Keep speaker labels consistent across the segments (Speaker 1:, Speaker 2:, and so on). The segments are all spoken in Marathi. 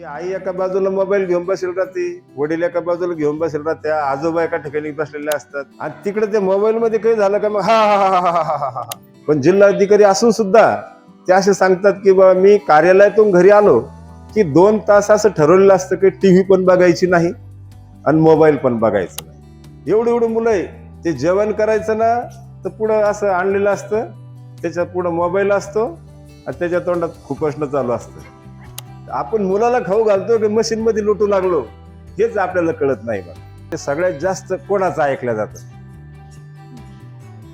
Speaker 1: की आई एका बाजूला मोबाईल घेऊन बसेल राहते वडील एका बाजूला घेऊन बसेल राहत्या आजोबा एका ठिकाणी बसलेले असतात. आणि तिकडे ते मोबाईल मध्ये काही झालं का मग हा हा हा हा हा हा हा पण जिल्हाधिकारी असून सुद्धा ते असे सांगतात की बा मी कार्यालयातून घरी आलो की दोन तास असं ठरवलेलं असतं की टीव्ही पण बघायची नाही आणि मोबाईल पण बघायचं नाही. एवढी एवढी मुलं आहे. ते जेवण करायचं ना तर पुढं असं आणलेलं असतं. त्याच्या पुढं मोबाईल असतो आणि त्याच्या तोंडात खुपसणं चालू असतं आपण मुलाला खाऊ घालतो की मशीनमध्ये लुटू लागलो हेच आपल्याला कळत नाही बघ ते सगळ्यात जास्त कोणाचं ऐकलं जातं?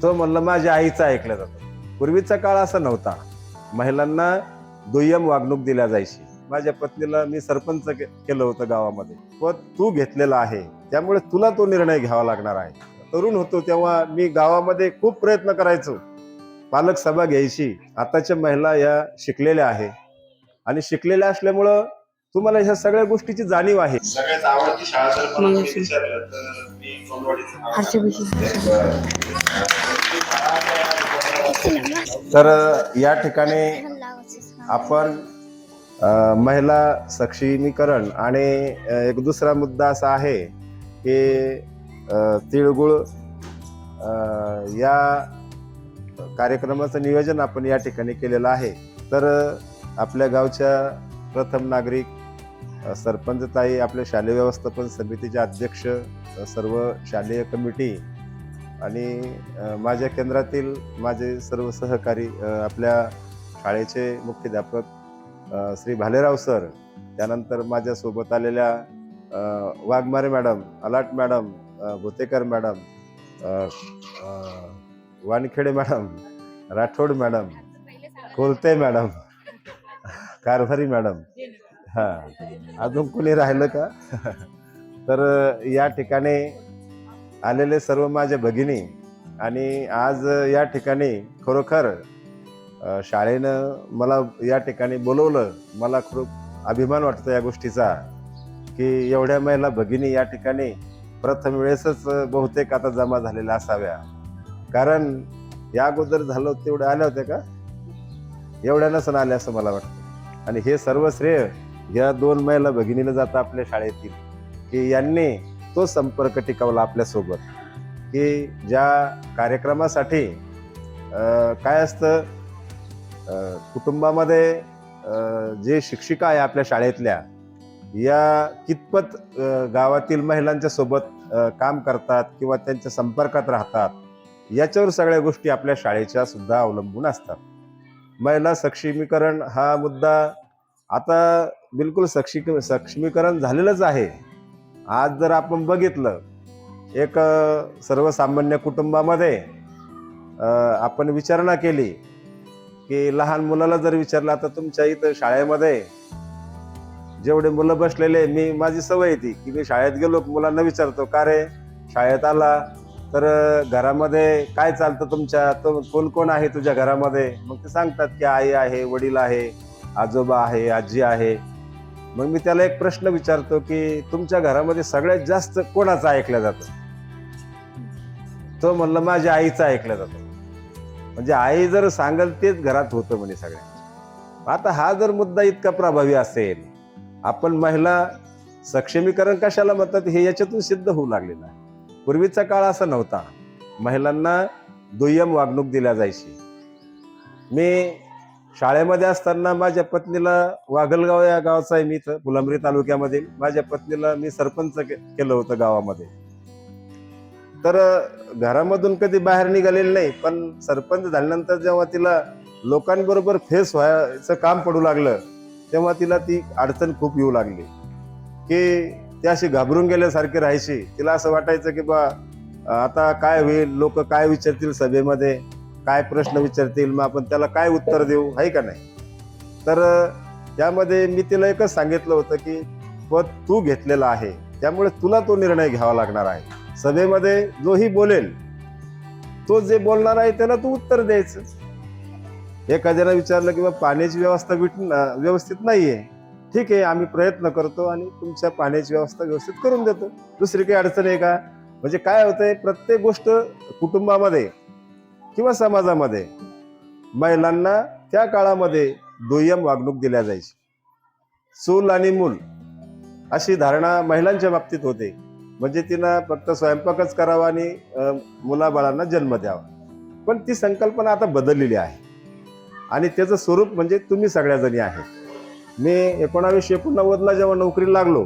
Speaker 1: तो म्हणलं माझ्या आईचं ऐकलं जातं. पूर्वीचा काळ असा नव्हता. महिलांना दुय्यम वागणूक दिल्या जायची. माझ्या पत्नीला मी सरपंच के- केलं होतं गावामध्ये. व तू घेतलेला आहे. त्यामुळे तुला तो निर्णय घ्यावा लागणार आहे. तरुण होतो तेव्हा मी गावामध्ये खूप प्रयत्न करायचो. पालक सभा घ्यायची. आताच्या महिला या शिकलेल्या आहे. आणि शिकलेल्या असल्यामुळं तुम्हाला ह्या सगळ्या गोष्टीची जाणीव आहे.
Speaker 2: सगळ्यात आवडती शाळा जर मला कोणी विचारलं तर मी कोंडवाडीचं नाव
Speaker 1: तर या ठिकाणी आपण अ, महिला सक्षमीकरण आणि अ, एक दुसरा मुद्दा असा आहे की अ, तिळगुळ अ, या कार्यक्रमाचं नियोजन आपण या ठिकाणी केलेलं आहे. तर आपल्या गावच्या प्रथम नागरिक सरपंच ताई आपल्या शालेय व्यवस्थापन समितीचे अध्यक्ष सर्व शालेय कमिटी आणि माझ्या केंद्रातील माझे सर्व सहकारी आपल्या शाळेचे मुख्याध्यापक श्री भालेराव सर त्यानंतर माझ्यासोबत आलेल्या Waghmare madam Alat madam Bhotekar madam Wankhede madam Rathod madam Kolte madam. Karbhari madam. हा. अजून कुणी राहिलं का? तर या ठिकाणी आलेले सर्व माझ्या भगिनी आणि आज या ठिकाणी खरोखर शाळेनं मला या ठिकाणी बोलवलं. मला खूप अभिमान वाटतो या गोष्टीचा की एवढ्या महिला भगिनी या ठिकाणी प्रथम वेळेसच बहुतेक आता जमा झालेल्या असाव्या. कारण या अगोदर झालं होतं तेवढ्या आल्या होत्या का? एवढ्या नसून आल्या असं मला वाटतं. आणि हे सर्व श्रेय या दोन महिला भगिनीला जातं आपल्या शाळेतील की यांनी तो संपर्क टिकवला आपल्यासोबत की ज्या कार्यक्रमासाठी काय असतं कुटुंबामध्ये जे शिक्षिका आहे आपल्या शाळेतल्या या कितपत गावातील महिलांच्या सोबत काम करतात किंवा त्यांच्या संपर्कात राहतात याच्यावर सगळ्या गोष्टी आपल्या शाळेच्या सुद्धा अवलंबून असतात. महिला सक्षमीकरण हा मुद्दा आता बिलकुल सक्षी सक्षमीकरण झालेलंच आहे. आज जर आपण बघितलं एक सर्वसामान्य कुटुंबामध्ये आपण विचारणा केली की लहान मुलाला जर विचारलं आता तुमच्या इथं शाळेमध्ये जेवढे मुलं बसलेले मी माझी सवय ती की मी शाळेत गेलो मुलांना विचारतो का रे शाळेत आला? तर घरामध्ये काय चालतं तुमच्या? तो कोण कोण आहे तुझ्या घरामध्ये? मग ते सांगतात की आई आहे वडील आहे आजोबा आहे आजी आहे. मग मी त्याला एक प्रश्न विचारतो की तुमच्या घरामध्ये सगळ्यात जास्त कोणाचं ऐकलं जातं? तो म्हणलं माझ्या आईचं ऐकलं जातं. म्हणजे आई जर सांगल तेच घरात होतं म्हणे सगळ्या. आता हा जर मुद्दा इतका प्रभावी असेल आपण महिला सक्षमीकरण कशाला म्हणतात? हे याच्यातून सिद्ध होऊ लागलेलं आहे. पूर्वीचा काळ असा नव्हता. महिलांना दुय्यम वागणूक दिल्या जायची. मी शाळेमध्ये असताना माझ्या पत्नीला वाघलगाव या गावचा आहे मी इथं फुलंब्री तालुक्यामध्ये. माझ्या पत्नीला मी सरपंच के- केलं होतं गावामध्ये. तर घरामधून कधी बाहेर निघालेलं नाही पण सरपंच झाल्यानंतर जेव्हा तिला लोकांबरोबर फेस व्हायचं काम पडू लागलं तेव्हा तिला ती अडचण खूप येऊ लागली. की ती अशी घाबरून गेल्यासारखी राहायची. तिला असं वाटायचं की बा आता काय होईल? लोक काय विचारतील सभेमध्ये? काय प्रश्न विचारतील? मग आपण त्याला काय उत्तर देऊ? आहे का नाही? तर त्यामध्ये मी तिला एकच सांगितलं होतं की पद तू घेतलेला आहे. त्यामुळे तुला तो निर्णय घ्यावा लागणार आहे. सभेमध्ये जोही बोलेल. तो जे बोलणार आहे त्याला तू उत्तर द्यायचं. एखाद्याला विचारलं की बा पाण्याची व्यवस्था भेट व्यवस्थित नाहीये. ठीक आहे आम्ही प्रयत्न करतो आणि तुमच्या पाण्याची व्यवस्था व्यवस्थित करून देतो. दुसरी काही अडचण आहे का? म्हणजे काय होतंय प्रत्येक गोष्ट कुटुंबामध्ये किंवा समाजामध्ये महिलांना त्या काळामध्ये दुय्यम वागणूक दिल्या जायची. चूल आणि मूल अशी धारणा महिलांच्या बाबतीत होते. म्हणजे तिनं फक्त स्वयंपाकच करावा आणि मुलाबाळांना जन्म द्यावा. पण ती संकल्पना आता बदललेली आहे. आणि त्याचं स्वरूप म्हणजे तुम्ही सगळ्याजणी आहे मी एकोणावीसशे एकोणनव्वदला जेव्हा नोकरीला लागलो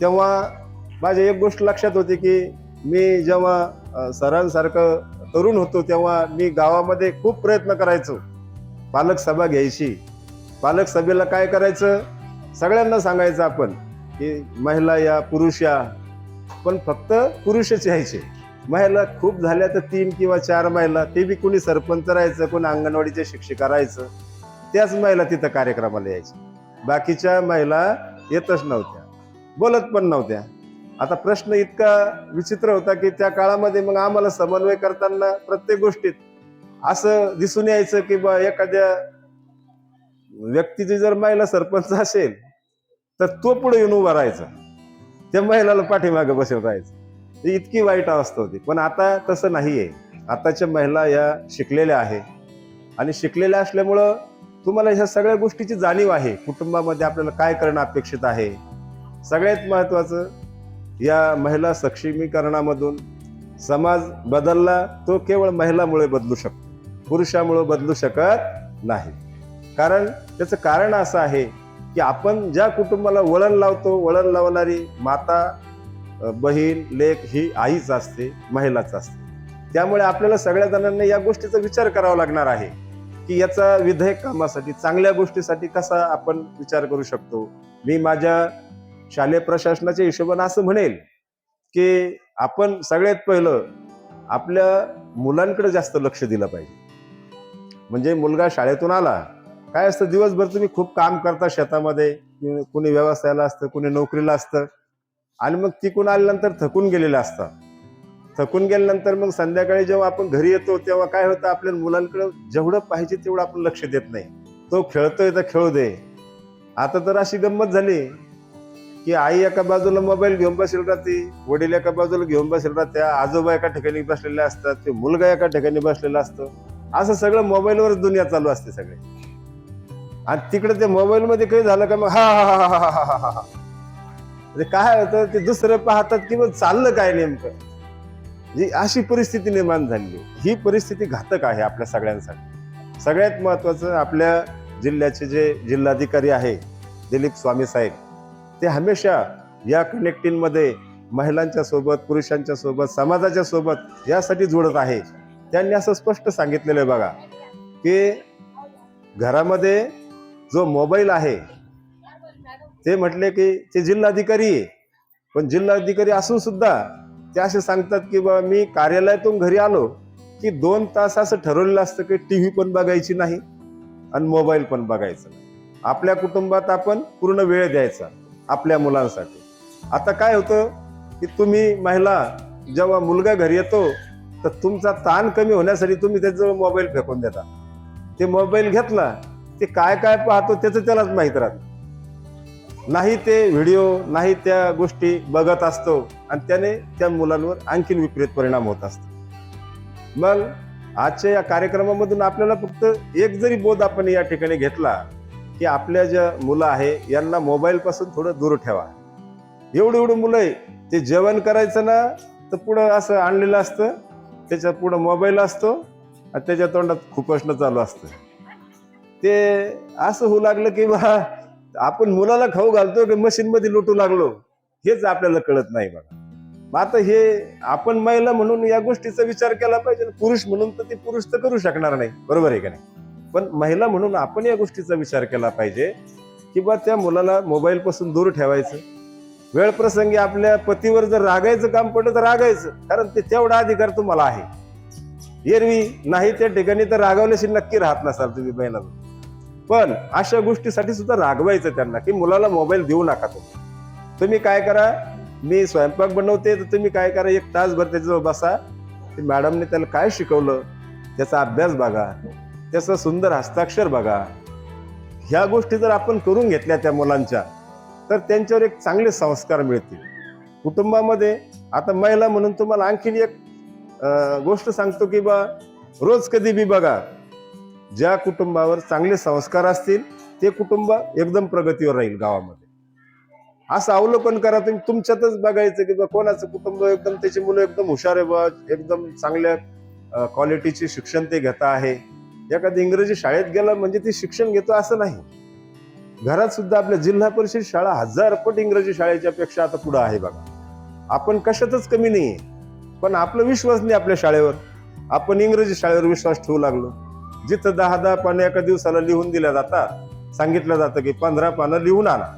Speaker 1: तेव्हा माझी एक गोष्ट लक्षात होती की मी जेव्हा सरांसारखं तरुण होतो तेव्हा मी गावामध्ये खूप प्रयत्न करायचो पालक सभा घ्यायची. पालक सभेला काय करायचं? सगळ्यांना सांगायचं आपण की महिला या पुरुष या पण फक्त पुरुषच यायचे. महिला खूप झाल्या तर तीन किंवा चार महिला ते बी कोणी सरपंच राहायचं कोणी अंगणवाडीचे शिक्षिका राहायचं त्याच महिला तिथं कार्यक्रमाला यायच्या बाकीच्या महिला येतच नव्हत्या. बोलत पण नव्हत्या. आता प्रश्न इतका विचित्र होता की त्या काळामध्ये मग आम्हाला समन्वय करताना प्रत्येक गोष्टीत असं दिसून यायचं की बा एखाद्या व्यक्तीची जर महिला सरपंच असेल तर तो पुढे येऊन उभा राहायचा. त्या महिलाला पाठीमागे बसून राहायचं. इतकी वाईट अवस्था होती. पण आता तसं नाहीये. आताच्या महिला या शिकलेल्या आहे. आणि शिकलेल्या असल्यामुळं तुम्हाला ह्या सगळ्या गोष्टीची जाणीव आहे. कुटुंबामध्ये आपल्याला काय करणं अपेक्षित आहे? सगळ्यात महत्वाचं या महिला सक्षमीकरणामधून समाज बदलला तो केवळ महिलामुळे बदलू शकतो. पुरुषामुळे बदलू शकत नाही. कारण त्याचं कारण असं आहे की आपण ज्या कुटुंबाला वळण लावतो वळण लावणारी माता बहीण लेख ही आईच असते महिलाच असते. त्यामुळे आपल्याला सगळ्या जणांना या गोष्टीचा विचार करावा लागणार आहे. की याचा विधेयक कामासाठी चांगल्या गोष्टीसाठी कसा आपण विचार करू शकतो? मी माझ्या शालेय प्रशासनाच्या हिशोबाने असं म्हणेल की आपण सगळ्यात पहिलं आपल्या मुलांकडे जास्त लक्ष दिलं पाहिजे. म्हणजे मुलगा शाळेतून आला काय असतं दिवसभर तुम्ही खूप काम करता शेतामध्ये कुणी व्यवसायाला असतं कुणी नोकरीला असतं. आणि मग तिकून आल्यानंतर थकून गेलेलं असतं. थकून गेल्यानंतर मग संध्याकाळी जेव्हा आपण घरी येतो तेव्हा काय होतं? आपल्या मुलांकडे जेवढं पाहिजे तेवढं आपण लक्ष देत नाही. तो खेळतोय तर खेळू दे. आता तर अशी गंमत झाली की आई एका बाजूला मोबाईल घेऊन बसेल राहते वडील एका बाजूला घेऊन बसेल राहत्या आजोबा एका ठिकाणी बसलेले असतात ते मुलगा एका ठिकाणी बसलेला असतो. असं सगळं मोबाईलवरच दुनिया चालू असते सगळे. आणि तिकडे ते मोबाईलमध्ये काही झालं का मग हा हा हा हा हा हा हा. म्हणजे काय होतं? ते दुसरं पाहतात की मग चाललं काय नेमकं? जी अशी परिस्थिती निर्माण झाली. ही परिस्थिती घातक आहे आपल्या सगळ्यांसाठी. सगळ्यात महत्वाचं आपल्या जिल्ह्याचे जे जिल्हाधिकारी आहे दिलीप स्वामी साहेब ते हमेशा या कनेक्टिंगमध्ये महिलांच्या सोबत पुरुषांच्या सोबत समाजाच्या सोबत यासाठी जोडत आहे. त्यांनी असं स्पष्ट सांगितलेलं आहे बघा की घरामध्ये जो मोबाईल आहे ते म्हटले की ते जिल्हाधिकारी आहे. पण जिल्हाधिकारी असून सुद्धा ते असे सांगतात की बा मी कार्यालयातून घरी आलो की दोन तास असं ठरवलेलं असतं की टी व्ही पण बघायची नाही आणि मोबाईल पण बघायचं नाही. आपल्या कुटुंबात आपण पूर्ण वेळ द्यायचा आपल्या मुलांसाठी. आता काय होतं की तुम्ही महिला जेव्हा मुलगा घरी येतो तर तुमचा ताण कमी होण्यासाठी तुम्ही त्याजवळ मोबाईल फेकून देता. ते मोबाईल घेतला ते काय काय पाहतो त्याचं त्यालाच माहीत राहत. नाही ते व्हिडिओ नाही त्या गोष्टी बघत असतो. आणि त्याने त्या मुलांवर आणखीन विपरीत परिणाम होत असतो. मग आजच्या या कार्यक्रमामधून आपल्याला फक्त एक जरी बोध आपण या ठिकाणी घेतला की आपल्या ज्या मुलं आहे यांना मोबाईलपासून थोडं दूर ठेवा. एवढं एवढं मुलं आहे ते जेवण करायचं ना तर पुढं असं आणलेलं असतं त्याच्या पुढं मोबाईल असतो आणि त्याच्या तोंडात खुपसणं चालू असतं. ते असं होऊ लागलं की बा आपण मुलाला खाऊ घालतो की मशीनमध्ये लुटू लागलो हेच आपल्याला कळत नाही बघा. मग आता हे आपण महिला म्हणून या गोष्टीचा विचार केला पाहिजे. पुरुष म्हणून तर ते पुरुष तर करू शकणार नाही. बरोबर आहे का नाही? पण महिला म्हणून आपण या गोष्टीचा विचार केला पाहिजे की बा त्या मुलाला मोबाईल पासून दूर ठेवायचं. वेळ प्रसंगी आपल्या पतीवर जर रागायचं काम पडलं तर रागायचं. कारण ते तेवढा अधिकार तुम्हाला आहे. एरवी नाही त्या ठिकाणी तर रागावल्याशी नक्की राहत नसाल तुम्ही महिला. पण अशा गोष्टीसाठी सुद्धा रागवायचं त्यांना की मुलाला मोबाईल देऊ नका तुम्ही. तुम्ही काय करा मी स्वयंपाक बनवते तर तुम्ही काय करा एक तासभर त्याच्याजवळ बसा. ते मॅडमने त्याला काय शिकवलं त्याचा अभ्यास बघा. त्याचं सुंदर हस्ताक्षर बघा. ह्या गोष्टी जर आपण करून घेतल्या त्या मुलांच्या तर त्यांच्यावर एक चांगले संस्कार मिळतील. कुटुंबामध्ये आता महिला म्हणून तुम्हाला आणखीन एक गोष्ट सांगतो की बा रोज कधी बी बघा ज्या कुटुंबावर चांगले संस्कार असतील ते कुटुंब एकदम प्रगतीवर राहील गावामध्ये. असं अवलोकन करा तुम्ही तुमच्यातच बघायचं की बा कोणाचं कुटुंब एकदम त्याची मुलं एकदम हुशार आहे बा एकदम चांगल्या क्वालिटीचे शिक्षण ते घेता आहे. एखादी इंग्रजी शाळेत गेला म्हणजे ते शिक्षण घेतो असं नाही. घरात सुद्धा आपल्या जिल्हा परिषद शाळा हजार पट इंग्रजी शाळेच्या पेक्षा आता पुढे आहे बघा. आपण कशातच कमी नाहीये. पण आपला विश्वास नाही आपल्या शाळेवर. आपण इंग्रजी शाळेवर विश्वास ठेवू लागलो. जिथं दहा दहा पानं एका दिवसाला लिहून दिल्या जातात सांगितलं जातं की पंधरा पानं लिहून आणा.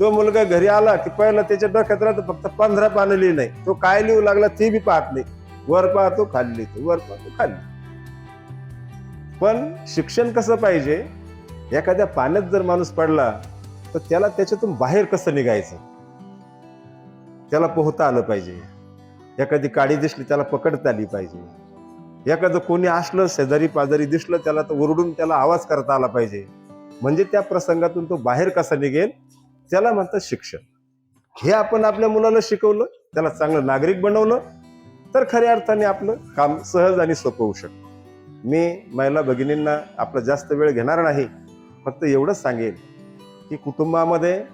Speaker 1: तो मुलगा घरी आला की पहिला त्याच्या डोक्यात राहतं फक्त पंधरा पानं लिहिणं तो काय लिहू लागला ते बी पाहत नाही. वर पाहतो खाली लिहितो वर पाहतो खाली. पण शिक्षण कसं पाहिजे? एखाद्या पाण्यात जर माणूस पडला तर त्याला त्याच्यातून बाहेर कसं निघायचं? त्याला पोहता आलं पाहिजे. एखादी काडी दिसली त्याला पकडता आली पाहिजे. एखादं कोणी असलं शेजारी पाजारी दिसलं त्याला तर ओरडून त्याला आवाज करता आला पाहिजे. म्हणजे त्या प्रसंगातून तो बाहेर कसा निघेल? त्याला म्हणतात शिक्षण. हे आपण आपल्या मुलाला शिकवलं त्याला चांगलं नागरिक बनवलं तर खऱ्या अर्थाने आपलं काम सहज आणि सोपं होऊ शकतं. मी महिला भगिनींना आपला जास्त वेळ घेणार नाही फक्त एवढंच सांगेन की कुटुंबामध्ये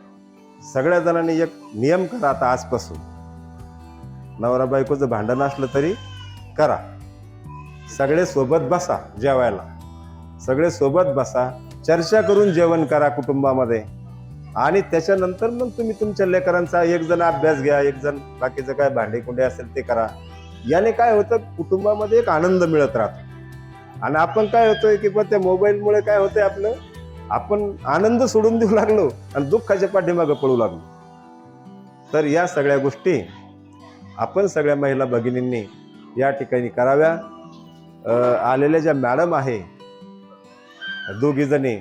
Speaker 1: सगळ्या जणांनी एक नियम करा आता आजपासून. नवरा बायकोचं भांडण असलं तरी करा. सगळे सोबत बसा जेवायला. सगळे सोबत बसा चर्चा करून जेवण करा कुटुंबामध्ये. आणि त्याच्यानंतर मग तुम्ही तुमच्या लेकरांचा एक जण अभ्यास घ्या एक जण बाकीचं काय भांडे कुंडे असेल ते करा. याने काय होतं कुटुंबामध्ये एक आनंद मिळत राहतो. आणि आपण काय होतोय की बा त्या मोबाईलमुळे काय होतंय आपलं आपण आनंद सोडून देऊ लागलो आणि दुःखाच्या पाठीमागं पळू लागलो. तर या सगळ्या गोष्टी आपण सगळ्या महिला भगिनींनी या ठिकाणी कराव्या. आलेल्या ज्या मॅडम आहे दोघीजणी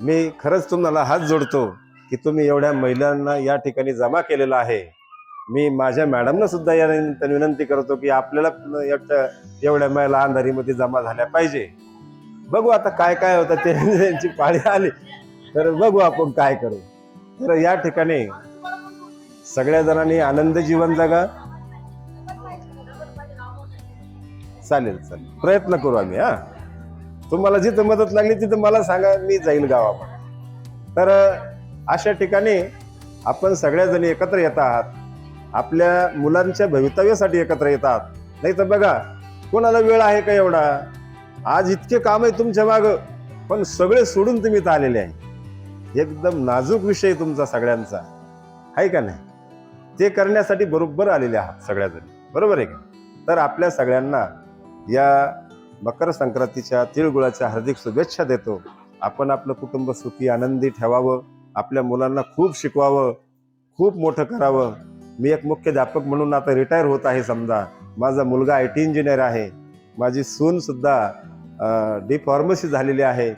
Speaker 1: मी खरंच तुम्हाला हात जोडतो. की तुम्ही एवढ्या महिलांना या ठिकाणी जमा केलेला आहे. मी माझ्या मॅडमना सुद्धा या निमित्ताने विनंती करतो की आपल्याला एकट्या एवढ्या महिला अंधारीमध्ये जमा झाल्या पाहिजे. बघू आता काय काय होतं ते त्यांची पाळी आली. तर बघू आपण काय करू. तर या ठिकाणी सगळ्या जणांनी आनंद जीवन जगा. चालेल चालेल. प्रयत्न करू आम्ही हा. तुम्हाला जिथं मदत लागली तिथं मला सांगा मी जाईल गावामध्ये. तर अशा ठिकाणी आपण सगळ्याजणी एकत्र येत आहात. आपल्या मुलांच्या भवितव्यासाठी एकत्र येतात नाही तर बघा कोणाला वेळ आहे का एवढा? आज इतके काम आहे तुमच्या माग पण सगळे सोडून तुम्ही इथं आलेले आहे. एकदम नाजूक विषय तुमचा सगळ्यांचा. आहे का नाही? ते करण्यासाठी बरोबर आलेले आहात सगळ्याजणी. बरोबर आहे का? तर आपल्या सगळ्यांना या मकर संक्रांतीच्या तिळगुळाच्या हार्दिक शुभेच्छा देतो. आपण आपलं कुटुंब सुखी आनंदी ठेवावं. आपल्या मुलांना खूप शिकवावं खूप मोठं करावं. मी एक मुख्याध्यापक म्हणून आता रिटायर होत आहे समजा. माझा मुलगा आय टी इंजिनियर आहे. माझी सून सुद्धा डी फार्मसी झालेली आहे.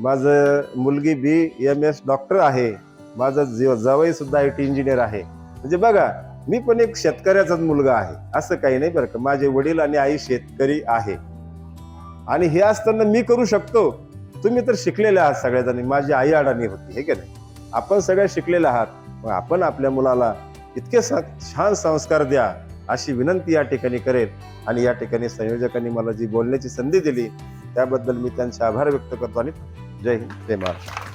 Speaker 1: माझं मुलगी बी एम एस डॉक्टर आहे. माझं जीव जवळ सुद्धा आय टी इंजिनियर आहे. म्हणजे बघा मी पण एक शेतकऱ्याचाच मुलगा आहे. असं काही नाही बरं का. माझे वडील आणि आई शेतकरी आहे. आणि हे असताना मी करू शकतो. तुम्ही तर शिकलेले आहात सगळ्याजणी माझी आई अडाणी होती. हे की नाही? आपण सगळे शिकलेले आहात. मग आपण आपल्या मुलाला इतके स- छान संस्कार द्या अशी विनंती या ठिकाणी करेल. आणि या ठिकाणी संयोजकांनी मला जी बोलण्याची संधी दिली त्याबद्दल मी त्यांचे आभार व्यक्त करतो आणि जय हिंद जय महाराष्ट्र.